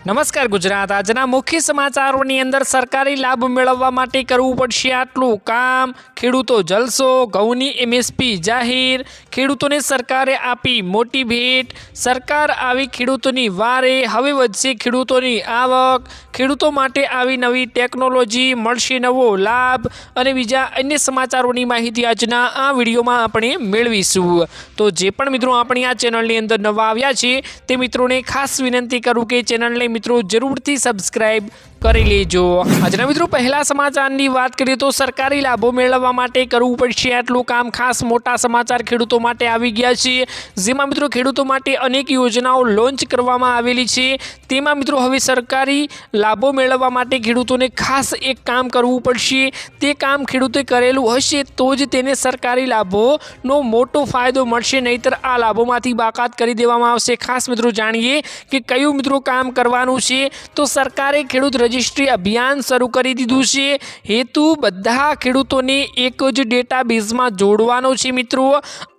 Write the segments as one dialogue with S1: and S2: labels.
S1: નમસ્કાર ગુજરાત. આજના મુખ્ય સમાચારોની અંદર સરકારી લાભ મેળવવા માટે કરવું પડશે આટલું. કામ, ખેડૂતો જલસો, ઘઉંની એમએસપી જાહેર. ખેડૂતોને સરકારે આપી મોટી ભેટ. સરકાર આવી ખેડૂતોની વારે, હવે વધશે ખેડૂતોની આવક. ખેડૂતો માટે આવી નવી ટેકનોલોજી, મળશે નવો લાભ અને બીજા અન્ય સમાચારોની માહિતી આજના આ વિડીયોમાં આપણે મેળવીશું. તો જે પણ મિત્રો આપણી આ ચેનલની અંદર નવા આવ્યા છે, તે મિત્રોને ખાસ વિનંતી કરું કે ચેનલને મિત્રો જરૂરથી સબસ્ક્રાઇબ કરી લેજો. આજના મિત્રો, પહેલા સમાચારની વાત કરીએ તો સરકારી લાભો મેળવવા માટે કરવું પડશે. આટલું કામ ખાસ મોટા સમાચાર ખેડૂતો માટે આવી ગયા છે. જેમાં મિત્રો, ખેડૂતો માટે અનેક યોજનાઓ લોન્ચ કરવામાં આવેલી છે. તેમાં મિત્રો, હવે સરકારી લાભો મેળવવા માટે ખેડૂતોને ખાસ એક કામ કરવું પડશે. તે કામ ખેડૂતે કરેલું હશે તો જ તેને સરકારી લાભોનો મોટો ફાયદો મળશે. નહીતર આ લાભોમાંથી બાકાત કરી દેવામાં આવશે. ખાસ મિત્રો, જાણીએ કે કયું મિત્રો કામ કરવાનું છે. તો સરકારે ખેડૂત રજિસ્ટ્રી અભિયાન શરૂ કરી દીધું છે. હેતુ બધા ખેડૂતોને એક જ ડેટાબેઝમાં જોડવાનો છે મિત્રો.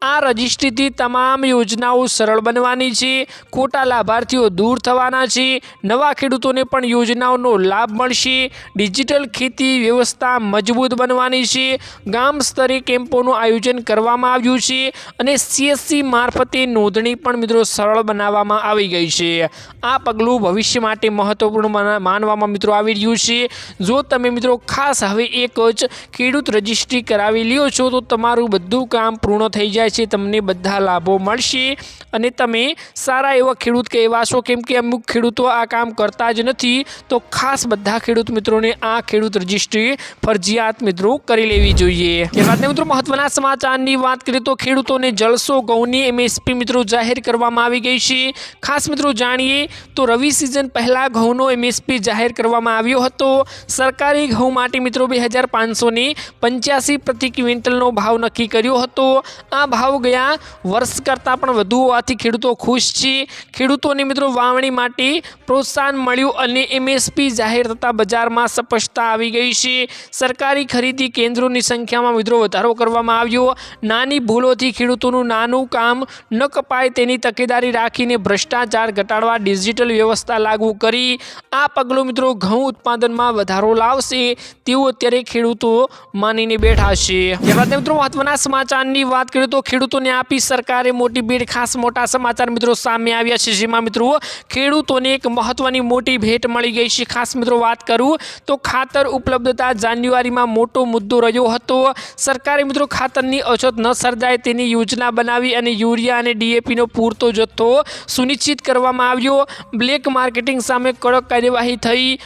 S1: આ રજિસ્ટ્રીથી તમામ યોજનાઓ સરળ બનવાની છે. ખોટા લાભાર્થીઓ દૂર થવાના છે. નવા ખેડૂતોને પણ યોજનાઓનો લાભ મળશે. ડિજિટલ ખેતી વ્યવસ્થા મજબૂત બનવાની છે. ગામ સ્તરે કેમ્પોનું આયોજન કરવામાં આવ્યું છે અને સીએસસી મારફતે નોંધણી પણ મિત્રો સરળ બનાવવામાં આવી ગઈ છે. આ પગલું ભવિષ્ય માટે મહત્વપૂર્ણ માનવામાં મિત્રો આવી રહ્યું છે. જો તમે મિત્રો ખાસ હવે એક જ ખેડૂત રજિસ્ટ્રી કરાવી લ્યો છો, તો તમારું બધું કામ પૂર્ણ થઈ જાય છે. તમને બધા લાભો મળશે. અને તમે સારા એવા ખેડૂત કહેવાશો, કેમ કે અમુક ખેડૂતો આ કામ કરતા જ નથી. તો ખાસ બધા ખેડૂત મિત્રોને આ ખેડૂત રજિસ્ટ્રી ફરજિયાત મિત્રો કરી લેવી જોઈએ. ત્યારબાદ મિત્રો મહત્વના સમાચારની વાત કરીએ તો ખેડૂતોને જલસો, ઘઉંની એમએસપી મિત્રો જાહેર કરવામાં આવી ગઈ છે. ખાસ મિત્રો જાણીએ તો રવિ સિઝન પહેલાં ઘઉંનો એમએસપી જાહેર કરવામાં આવ્યો હતો. સરકારી ઘઉં માટે મિત્રો બે હજાર પાંચસોને પંચ્યાસી પ્રતિ ક્વિન્ટલનો ભાવ નક્કી કર્યો હતો. આ ભાવ ગયા વર્ષ કરતાં પણ વધુ હોવાથી ખેડૂતો ખુશ છે. ખેડૂતોને મિત્રો વાવણી માટે પ્રોત્સાહન મળ્યું અને એમએસપી જાહેર થતાં બજારમાં સ્પષ્ટતા આવી ગઈ છે. સરકારી ખરીદી કેન્દ્રોની સંખ્યામાં મિત્રો વધારો કરવામાં આવ્યો. નાની ભૂલોથી ખેડૂતોનું નાનું કામ ન કપાય તેની તકેદારી રાખીને ભ્રષ્ટાચાર ઘટાડવા ડિજિટલ વ્યવસ્થા લાગુ કરી. આ પગલું મિત્રો ઘઉં ઉત્પાદનમાં વધારો લાવશે, તેવું અત્યારે ખેડૂતો માનીને બેઠા છે. ત્યારબાદ મિત્રો મહત્વના સમાચારની વાત કરીએ તો ખેડૂતોને આપી સરકારે મોટી ભેટ, ખાસ મોટા સમાચાર મિત્રો સામે આવ્યા છે, જેમાં મિત્રો ખેડૂતોને એક મહત્વની મોટી ભેટ મળી ગઈ છે. ખાસ મિત્રો વાત કરું તો ખાતર ઉપલબ્ધતા જાન્યુઆરીમાં મોટો મુદ્દો રહ્યો હતો. સરકારે મિત્રો ખાતરની અછત ન સર્જાય તેની યોજના બનાવી અને યુરિયા અને ડીએપીનો પૂરતો જથ્થો સુનિશ્ચિત કરવામાં આવ્યો. બ્લેક માર્કેટિંગ સામે કડક કાર્યવાહી થઈ.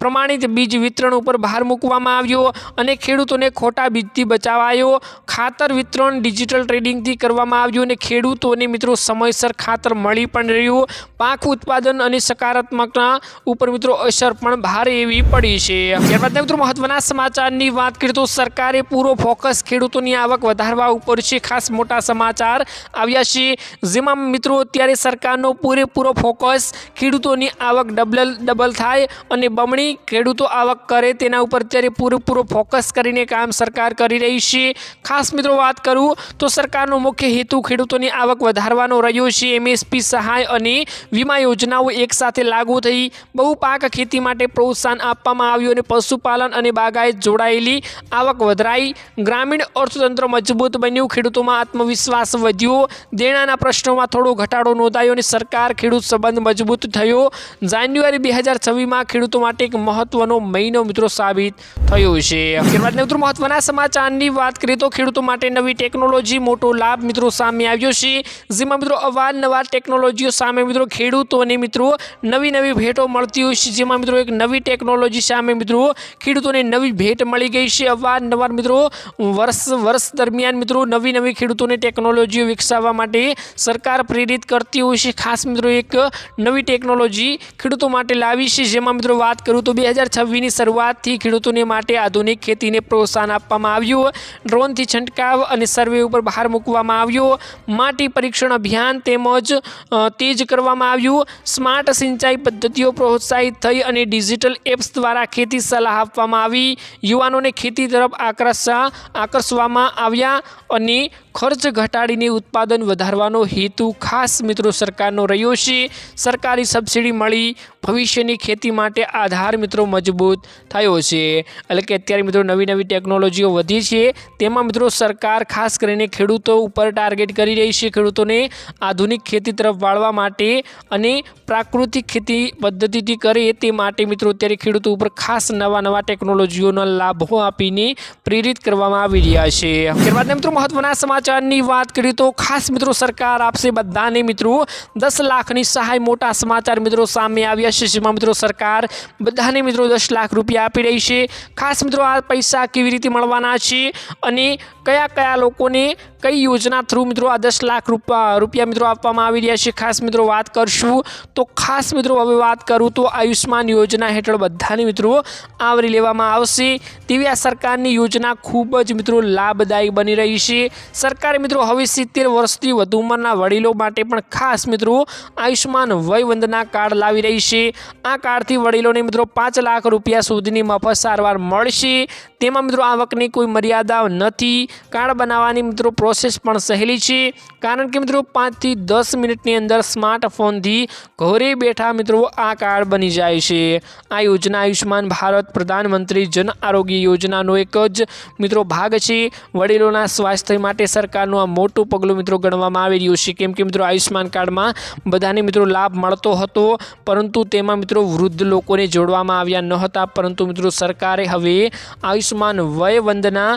S1: પ્રમાણિત બીજ વિતરણ ઉપર ભાર મૂકવામાં આવ્યો અને ખેડૂતોને ખોટા બીજથી બચાવાયો. ખાતર વિતરણ ડિજિટલ ટ્રેડિંગથી કરવામાં આવ્યું અને ખેડૂતોને મિત્રો સમયસર ખાતર મળી પણ રહ્યું. પાક ઉત્પાદન અને સકારાત્મકતા ઉપર મિત્રો અસર પણ ભારે એવી પડી છે. ત્યારબાદ મિત્રો મહત્વના સમાચારની વાત કરીએ તો સરકારે પૂરો ફોકસ ખેડૂતોની આવક વધારવા ઉપર છે. ખાસ મોટા સમાચાર આવ્યા છે. જેમાં મિત્રો અત્યારે સરકારનો પૂરેપૂરો ફોકસ ખેડૂતોની આવક ડબલ ડબલ થાય અને બમણી ખેડૂતો આવક કરે, તેના ઉપર અત્યારે પૂરેપૂરો ફોકસ કરીને કામ સરકાર કરી રહી છે. ખાસ મિત્રો વાત કરું તો સરકારનો મુખ્ય હેતુ ખેડૂતોની આવક વધારવાનો રહ્યો છે. એમએસપી સહાય અને વીમા યોજનાઓ એકસાથે લાગુ થઈ બહુ પાક ખેતી માટે પ્રોત્સાહન આપવામાં આવ્યું અને પશુપાલન અને બાગાયત જોડાયેલી આવક વધરાઈ. ગ્રામીણ અર્થતંત્ર મજબૂત બન્યું, ખેડૂતોમાં આત્મવિશ્વાસ વધ્યો. દેણાના પ્રશ્નોમાં થોડો ઘટાડો નોંધાયો અને સરકાર ખેડૂત સંબંધ મજબૂત થયો. જાન્યુઆરી બે હજાર છવ્વીસમાં ખેડૂતો માટે એક મહત્વનો મહિનો મિત્રો સાબિત થયો છે. ત્યારબાદ મિત્રો મહત્વના સમાચારની વાત કરીએ તો ખેડૂતો માટે નવી ટેકનોલોજી મોટો લાભ મિત્રો સામે આવ્યો છે. જેમાં મિત્રો અવારનવાર ટેકનોલોજીઓ સામે મિત્રો ખેડૂતોને મિત્રો નવી નવી ભેટો મળતી હોય છે. જેમાં મિત્રો એક નવી ટેકનોલોજી સામે મિત્રો ખેડૂતોને નવી ભેટ મળી ગઈ છે. અવારનવાર મિત્રો વર્ષ વર્ષ દરમિયાન મિત્રો નવી નવી ખેડૂતોને ટેકનોલોજીઓ વિકસાવવા માટે સરકાર પ્રેરિત કરતી હોય છે. ખાસ મિત્રો એક નવી ટેકનોલોજી ખેડૂતો માટે લાવી છે. જેમાં મિત્રો વાત કરું તો બે હજાર છવ્વીસની શરૂઆતથી ખેડૂતોને માટે આધુનિક ખેતીને પ્રોત્સાહન આપવામાં આવ્યું. ડ્રોનથી છંટકાવ અને સર્વે ઉપર ભાર મૂકવામાં આવ્યો. માટી પરીક્ષણ અભિયાન તેમજ તેજ કરવામાં આવ્યું. સ્માર્ટ સિંચાઈ પદ્ધતિઓ પ્રોત્સાહિત થઈ અને ડિજિટલ એપ્સ દ્વારા ખેતી સલાહ આપવામાં આવી. યુવાનોને ખેતી તરફ આકર્ષા, આકર્ષવામાં આવ્યા અને ખર્ચ ઘટાડીને ઉત્પાદન વધારવાનો હેતુ ખાસ મિત્રો સરકારનો રહ્યો છે. સરકારી સબસિડી મળી, ભવિષ્યની ખેતી માટે આધાર મિત્રો મજબૂત થયો છે. એટલે કે અત્યારે મિત્રો નવી નવી ટેકનોલોજીઓ વધી છે. તેમાં મિત્રો સરકાર ખાસ કરીને ખેડૂતો ઉપર ટાર્ગેટ કરી રહી છે ખેડૂતોને આધુનિક ખેતી તરફ વાળવા માટે અને પ્રાકૃતિક ખેતી પદ્ધતિથી કરે તે માટે મિત્રો અત્યારે ખેડૂતો ઉપર ખાસ નવા નવા ટેકનોલોજીઓના લાભો આપીને પ્રેરિત કરવામાં આવી રહ્યા છે. ત્યારબાદ મિત્રો મહત્વના સમાચારની વાત કરીએ તો ખાસ મિત્રો સરકાર આપશે બધાને મિત્રો દસ લાખની સહાય. મોટા સમાચાર મિત્રો સામે આવ્યા છે, જેમાં મિત્રો સરકાર બધાને મિત્રો દસ લાખ રૂપિયા આપી રહી છે. ખાસ મિત્રો, આ પૈસા કેવી રીતે મળવાના છે અને કયા કયા લોકોને કઈ યોજના થ્રુ મિત્રો આ દસ લાખ રૂપિયા મિત્રો આપવામાં આવી રહ્યા છે. ખાસ મિત્રો વાત કરશું તો ખાસ મિત્રો હવે વાત કરું તો આયુષ્માન યોજના હેઠળ બધાને મિત્રો આવરી લેવામાં આવશે. તેવી આ સરકારની યોજના ખૂબ જ મિત્રો લાભદાયી બની રહી છે. સરકારે મિત્રો હવે સિત્તેર વર્ષથી વધુ ઉંમરના વડીલો માટે પણ ખાસ મિત્રો આયુષ્માન વયવંદના કાર્ડ લાવી રહી છે. આ કાર્ડથી વડીલોને મિત્રો પાંચ લાખ રૂપિયા સુધીની મફત સારવાર મળશે. તેમાં મિત્રો આવકની કોઈ મર્યાદા નથી. કાર્ડ બનાવવાની મિત્રો પ્રોસેસ પણ સહેલી છે. કારણ કે મિત્રો પાંચથી દસ મિનિટની અંદર સ્માર્ટફોનથી ઘરે બેઠા મિત્રો આ કાર્ડ બની જાય છે. આ યોજના આયુષ્યમાન ભારત પ્રધાનમંત્રી જન આરોગ્ય યોજનાનો એક જ મિત્રો ભાગ છે. વડીલોના સ્વાસ્થ્ય માટે સરકારનું આ મોટું પગલું મિત્રો ગણવામાં આવી રહ્યું છે. કેમ કે મિત્રો આયુષ્યમાન કાર્ડમાં બધાને મિત્રો લાભ મળતો હતો. પરંતુ તેમાં મિત્રો વૃદ્ધ લોકોને જોડવામાં આવ્યા ન હતા પરંતુ મિત્રો સરકારે હવે આયુષ્માન વય વંદના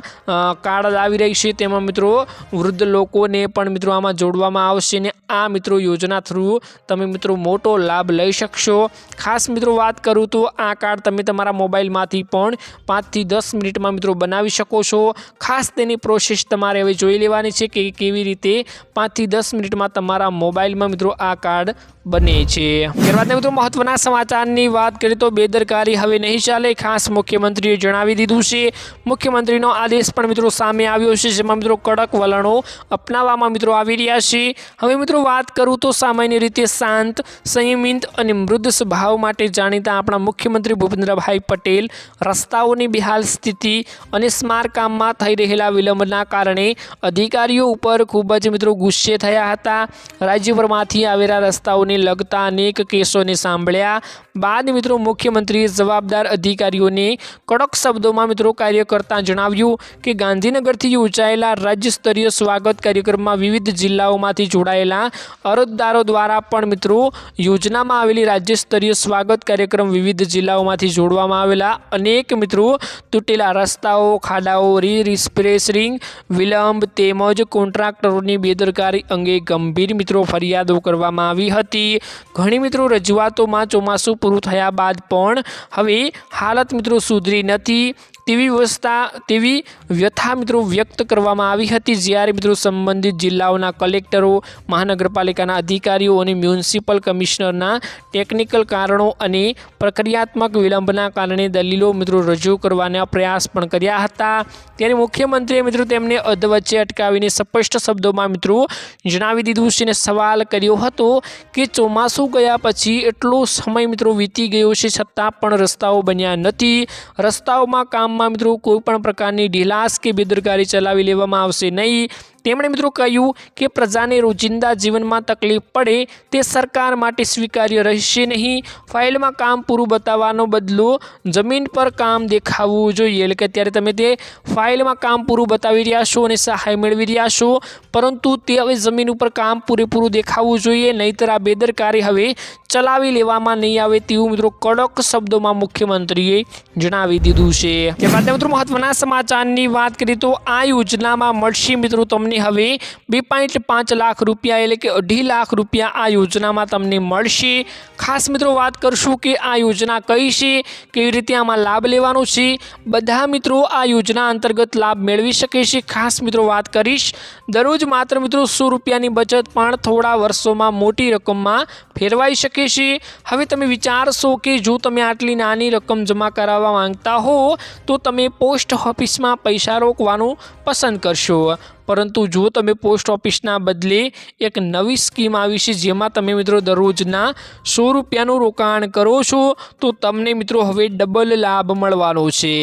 S1: કાર્ડ લાવી રહી છે. તેમાં મિત્રો વૃદ્ધ લોકોને પણ મિત્રો આમાં જોડવામાં આવશે ને આ મિત્રો યોજના થ્રુ તમે મિત્રો મોટો લાભ લઈ શકશો. ખાસ મિત્રો વાત કરું તો આ કાર્ડ તમે તમારા મોબાઈલમાંથી પણ પાંચથી દસ મિનિટમાં મિત્રો બનાવી શકો છો. ખાસ તેની પ્રોસેસ તમારે હવે જોઈ લેવાની છે કે કેવી રીતે પાંચથી દસ મિનિટમાં તમારા મોબાઈલમાં મિત્રો આ કાર્ડ બને છે. ત્યારબાદ મિત્રો મહત્વના સમાચારની વાત કરીએ તો બેદરકારી હવે નહીં ચાલે, ખાસ મુખ્યમંત્રીએ જણાવી દીધું છે. મુખ્યમંત્રીનો આદેશ પણ મિત્રો સામે આવ્યો છે, જેમાં મિત્રો કડક વલણો અપનાવવામાં મિત્રો આવી રહ્યા છે. હવે મિત્રો વાત કરું તો સામાન્ય રીતે શાંત, સંયમિત અને મૃદ સ્વભાવ માટે જાણીતા આપણા મુખ્યમંત્રી ભૂપેન્દ્રભાઈ પટેલ રસ્તાઓની બેહાલ સ્થિતિ અને સ્મારકામમાં થઈ રહેલા વિલંબના કારણે અધિકારીઓ ઉપર ખૂબ જ મિત્રો ગુસ્સે થયા હતા. રાજ્યભરમાંથી આવેલા રસ્તાઓને લગતા અનેક કેસોને સાંભળ્યા બાદ મિત્રો મુખ્યમંત્રીએ જવાબદાર અધિકારીઓને કડક શબ્દોમાં મિત્રો કાર્ય કરતા જણાવ્યું કે ગાંધીનગરથી યોજાયેલા રાજ્ય સ્તરીય સ્વાગત કાર્યક્રમમાં વિવિધ જિલ્લાઓમાંથી જોડાયેલા અરજદારો દ્વારા પણ મિત્રો યોજનામાં આવેલી રાજ્ય સ્તરીય સ્વાગત કાર્યક્રમ વિવિધ જિલ્લાઓમાંથી જોડવામાં આવેલા અનેક મિત્રો તૂટેલા રસ્તાઓ ખાડાઓ રી રિસ્પ્રેસરિંગ, વિલંબ તેમજ કોન્ટ્રાક્ટરોની બેદરકારી અંગે ગંભીર મિત્રો ફરિયાદો કરવામાં આવી હતી. ઘણી મિત્રો રજૂઆતોમાં ચોમાસું પૂરું થયા બાદ પણ હવે હાલત મિત્રો સુધરી નથી. તેવી વ્યવસ્થા, તેવી વ્યથા મિત્રો વ્યક્ત કરવામાં આવી હતી. જ્યારે મિત્રો સંબંધિત જિલ્લાઓના કલેક્ટરો, મહાનગરપાલિકાના અધિકારીઓ અને મ્યુનિસિપલ કમિશનરના ટેકનિકલ કારણો અને પ્રક્રિયાત્મક વિલંબના કારણે દલીલો મિત્રો રજૂ કરવાના પ્રયાસ પણ કર્યા હતા. ત્યારે મુખ્યમંત્રીએ મિત્રો તેમને અધવચ્ચે અટકાવીને સ્પષ્ટ શબ્દોમાં મિત્રો જણાવી દીધું છે અને સવાલ કર્યો હતો કે ચોમાસું ગયા પછી એટલો સમય મિત્રો વીતી ગયો છે છતાં પણ રસ્તાઓ બન્યા નથી. રસ્તાઓમાં કામમાં મિત્રો કોઈ પણ પ્રકારની ઢીલાસ કે બેદરકારી ચલાવી લેવામાં આવશે નહીં. તેમણે મિત્રો કહ્યું કે પ્રજાને રોજિંદા જીવનમાં તકલીફ પડે તે સરકાર માટે સ્વીકાર્ય રહેશે નહીં. ફાઇલમાં કામ પૂરું બતાવવાનો બદલો જમીન પર કામ દેખાવવું જોઈએ. એટલે કે અત્યારે તમે તે ફાઇલમાં કામ પૂરું બતાવી રહ્યા છો અને સહાય મેળવી રહ્યા છો, પરંતુ તે હવે જમીન ઉપર કામ પૂરેપૂરું દેખાવવું જોઈએ, નહીંતર આ બેદરકારી હવે ચલાવી લેવામાં નહીં આવે તેવું મિત્રો કડક શબ્દોમાં મુખ્યમંત્રીએ જણાવી દીધું છે. ત્યારબાદ મિત્રો મહત્વના સમાચારની વાત કરીએ તો આ યોજનામાં મળશે મિત્રો તમને હવે બે પોઈન્ટ પાંચ લાખ રૂપિયા એટલે કે અઢી લાખ રૂપિયા આ યોજનામાં તમને મળશે. ખાસ મિત્રો વાત કરશું કે આ યોજના કઈ છે, કેવી રીતે આમાં લાભ લેવાનો છે. બધા મિત્રો આ યોજના અંતર્ગત લાભ મેળવી શકે છે. ખાસ મિત્રો વાત કરીશ, દરરોજ માત્ર મિત્રો સો રૂપિયાની બચત પણ થોડા વર્ષોમાં મોટી રકમમાં ફેરવાઈ શકે છે. હવે તમે વિચારશો કે જો તમે આટલી નાની રકમ જમા કરાવવા માંગતા હો, તો તમે પોસ્ટ ઓફિસમાં પૈસા રોકવાનું પસંદ કરશો. પરંતુ જો તમે પોસ્ટ ઓફિસના બદલે એક નવી સ્કીમ આવી છે, જેમાં તમે મિત્રો દરરોજના સો રૂપિયાનું રોકાણ કરો છો, તો તમને મિત્રો હવે ડબલ લાભ મળવાનો છે.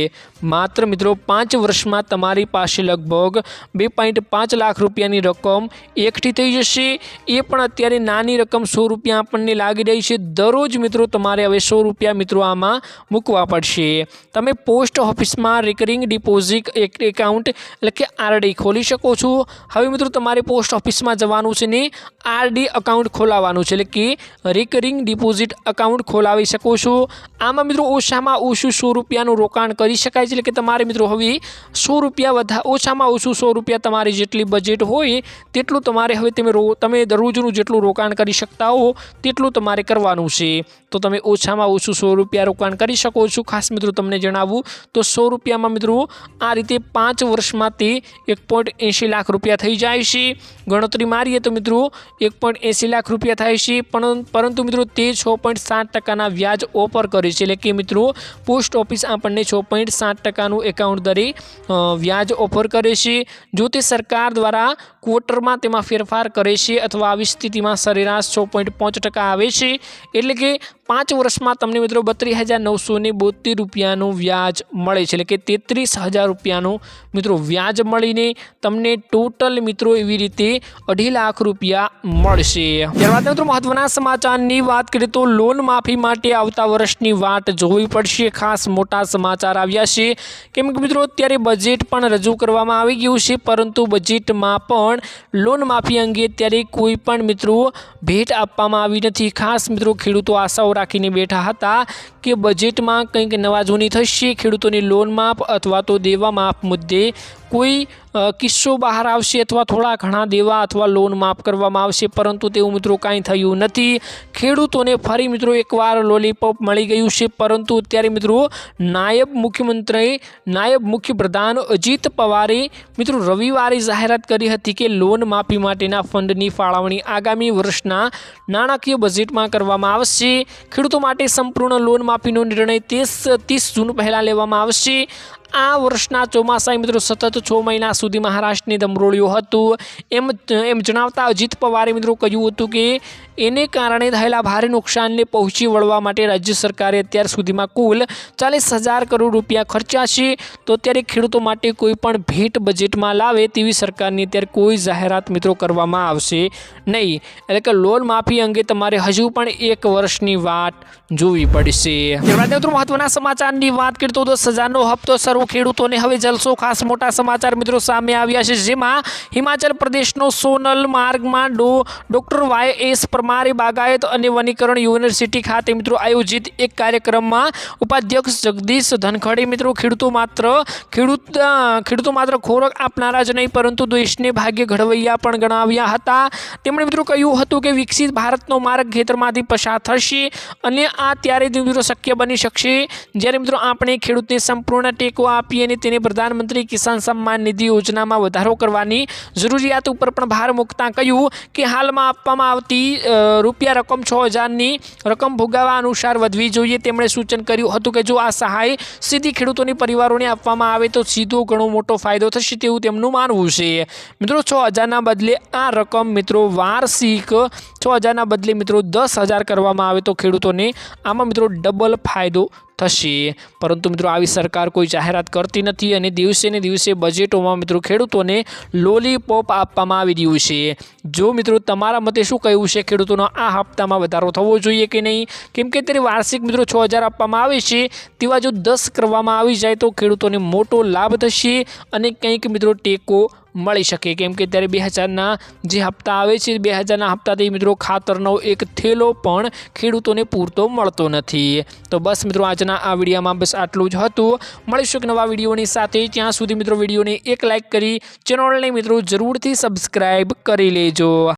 S1: માત્ર મિત્રો પાંચ વર્ષમાં તમારી પાસે લગભગ બે પોઈન્ટ પાંચ લાખ રૂપિયાની રકમ એકઠી થઈ જશે. એ પણ અત્યારે નાની રકમ સો રૂપિયા આપણને લાગી રહી છે. દરરોજ મિત્રો તમારે હવે સો રૂપિયા મિત્રો આમાં મૂકવા પડશે. તમે પોસ્ટ ઓફિસમાં રિકરિંગ ડિપોઝિટ એક એકાઉન્ટ એટલે કે આરડી ખોલી શકો છો. હવે મિત્રો, તમારે પોસ્ટ ઓફિસમાં જવાનું છે ને આરડી અકાઉન્ટ ખોલાવવાનું છે. એટલે કે રિકરિંગ ડિપોઝિટ અકાઉન્ટ ખોલાવી શકો છો. આમાં મિત્રો, ઓછામાં ઓછું સો રૂપિયાનું રોકાણ કરી શકાય છે. એટલે કે તમારે મિત્રો, હવે સો રૂપિયા વધા, ઓછામાં ઓછું સો રૂપિયા તમારી જેટલી બજેટ હોય, તેટલું તમારે હવે તમે તમે દરરોજનું જેટલું રોકાણ કરી શકતા હો, તેટલું તમારે કરવાનું છે. તો તમે ઓછામાં ઓછું સો રૂપિયા રોકાણ કરી શકો છો. ખાસ મિત્રો, તમને જણાવું તો સો રૂપિયામાં મિત્રો, આ રીતે પાંચ વર્ષમાં તે એક પોઈન્ટ એંશી લાખ રૂપિયા થઈ જાય છે. ગણતરી મારીએ તો મિત્રો એક એંસી લાખ રૂપિયા થાય છે. પણ પરંતુ મિત્રો તે છ પોઈન્ટ સાત ટકાના વ્યાજ ઓફર કરે છે. એટલે કે મિત્રો પોસ્ટ ઓફિસ આપણને છ પોઈન્ટ સાત ટકાનું એકાઉન્ટ દરે વ્યાજ ઓફર કરે છે. જો તે સરકાર દ્વારા ક્વોટરમાં તેમાં ફેરફાર કરે છે અથવા આવી સ્થિતિમાં સરેરાશ છ પોઈન્ટ પાંચ ટકા આવે છે. એટલે કે પાંચ વર્ષમાં તમને મિત્રો બત્રીસ હજાર નવસો ને બોતેર રૂપિયાનું વ્યાજ મળે છે. એટલે કે તેત્રીસ હજાર રૂપિયાનું મિત્રો વ્યાજ મળીને તમને ટોટલ મિત્રો એવી રીતે અઢી લાખ રૂપિયા મળશે. ત્યારબાદ મિત્રો મહત્વના સમાચારની વાત કરીએ તો લોન માફી માટે આવતા વર્ષની વાટ જોવી પડશે. ખાસ મોટા સમાચાર આવ્યા છે. કેમ કે મિત્રો અત્યારે બજેટ પણ રજૂ કરવામાં આવી ગયું છે, પરંતુ બજેટમાં પણ લોન માફી અંગે અત્યારે કોઈ પણ મિત્રો ભેટ આપવામાં આવી નથી. ખાસ મિત્રો ખેડૂતો આશાઓ રાખીને બેઠા હતા કે બજેટમાં કંઈક નવા જૂની થશે, ખેડૂતોની લોન માફ અથવા તો દેવા માફ મુદ્દે કોઈ કિસ્સો બહાર આવશે અથવા થોડા ઘણા દેવા અથવા લોન માફ કરવામાં આવશે, પરંતુ તેવું મિત્રો કાંઈ થયું નથી. ખેડૂતોને ફરી મિત્રો એકવાર લોલીપોપ મળી ગયું છે, પરંતુ અત્યારે મિત્રો નાયબ મુખ્યમંત્રી, નાયબ મુખ્યપ્રધાન અજીત પવારે મિત્રો રવિવારે જાહેરાત કરી હતી કે લોન માફી માટેના ફંડની ફાળવણી આગામી વર્ષના નાણાકીય બજેટમાં કરવામાં આવશે. ખેડૂતો માટે સંપૂર્ણ લોન માફીનો નિર્ણય ત્રીસ ત્રીસ જૂન પહેલાં લેવામાં આવશે. આ વર્ષના ચોમાસાએ મિત્રો સતત છ મહિના સુધી મહારાષ્ટ્રની દમરોળ્યું હતું. એમ એમ જણાવતા અજીત પવારે મિત્રો કહ્યું હતું કે, એને કારણે થયેલા ભારે નુકસાનને પહોંચી વળવા માટે રાજ્ય સરકારે અત્યાર સુધીમાં કુલ ચાલીસ હજાર કરોડ રૂપિયા ખર્ચ્યા છે. તો અત્યારે ખેડૂતો માટે કોઈ પણ ભેટ બજેટમાં લાવે તેવી સરકારની અત્યારે કોઈ જાહેરાત મિત્રો કરવામાં આવશે નહીં. એટલે કે લોન માફી અંગે તમારે હજુ પણ એક વર્ષની વાત જોવી પડશે. મિત્રો, મહત્વના સમાચારની વાત કરીએ તો દસ હજારનો હપ્તો સર્વ ખેડૂતોને હવે જલસો. ખાસ મોટા સમાચાર મિત્રો સામે આવ્યા છે, જેમાં હિમાચલ પ્રદેશનો સોનલ માર્ગમાં ડો, ડોક્ટર વાય એસ પરમારે બાગાયત અને વનીકરણ યુનિવર્સિટી ખાતે મિત્રો આયોજિત એક કાર્યક્રમમાં ઉપાધ્યક્ષ જગદીશ ધનખડે મિત્રો ખેડૂતો માત્ર, ખેડૂત ખેડૂતો માત્ર ખોરાક આપનારા જ નહીં, પરંતુ દેશને ભાગ્ય ઘડવૈયા પણ ગણાવ્યા હતા. તેમણે મિત્રો કહ્યું હતું કે વિકસિત ભારતનો માર્ગ ખેતરમાંથી પસાર થશે અને આ ત્યારે મિત્રો શક્ય બની શકશે. જ્યારે મિત્રો આપણે ખેડૂતને સંપૂર્ણ ટેકો આપીએ અને તેને પ્રધાનમંત્રી કિસાન સન્માન નિધિ યોજનામાં વધારો કરવાની જરૂરિયાત ઉપર પણ ભાર મૂકતા કહ્યું કે હાલમાં આપવામાં આવતી રૂપિયા રકમ છ હજારની રકમ ભોગાવા અનુસાર વધવી જોઈએ તેમણે સૂચન કર્યું હતું કે જો આ સહાય સીધી ખેડૂતોની પરિવારોને આપવામાં આવે તો સીધો ઘણો મોટો ફાયદો થશે તેવું તેમનું માનવું છે. મિત્રો, છ હજારના બદલે આ રકમ મિત્રો વાર્ષિક, છ હજારના બદલે મિત્રો દસ હજાર કરવામાં આવે તો ખેડૂતોને આમાં મિત્રો ડબલ ફાયદો થશે. પરંતુ મિત્રો, આવી સરકાર કોઈ જાહેરાત કરતી નથી અને દિવસે ને દિવસે બજેટોમાં મિત્રો, ખેડૂતોને લોલીપોપ આપવામાં આવી રહ્યું છે. જો મિત્રો, તમારા મતે શું કહેવું છે? ખેડૂતોનો આ હપ્તામાં વધારો થવો જોઈએ કે નહીં? કેમ કે ત્યારે વાર્ષિક મિત્રો, છ હજાર આપવામાં આવે છે. તેવા જો દસ કરવામાં આવી જાય તો ખેડૂતોને મોટો લાભ થશે અને કંઈક મિત્રો ટેકો મળી શકે. કેમ કે ત્યારે બે હજારના જે હપ્તા આવે છે, બે હજારના હપ્તાથી મિત્રો ખાતરનો એક થેલો પણ ખેડૂતોને પૂરતો મળતો નથી. તો બસ મિત્રો, આજના આ વિડીયોમાં બસ આટલું જ હતું. મળીશું એક નવા વિડીયોની સાથે. ત્યાં સુધી મિત્રો વિડીયોને એક લાઇક કરી, ચેનલને મિત્રો જરૂરથી સબસ્ક્રાઈબ કરી લેજો.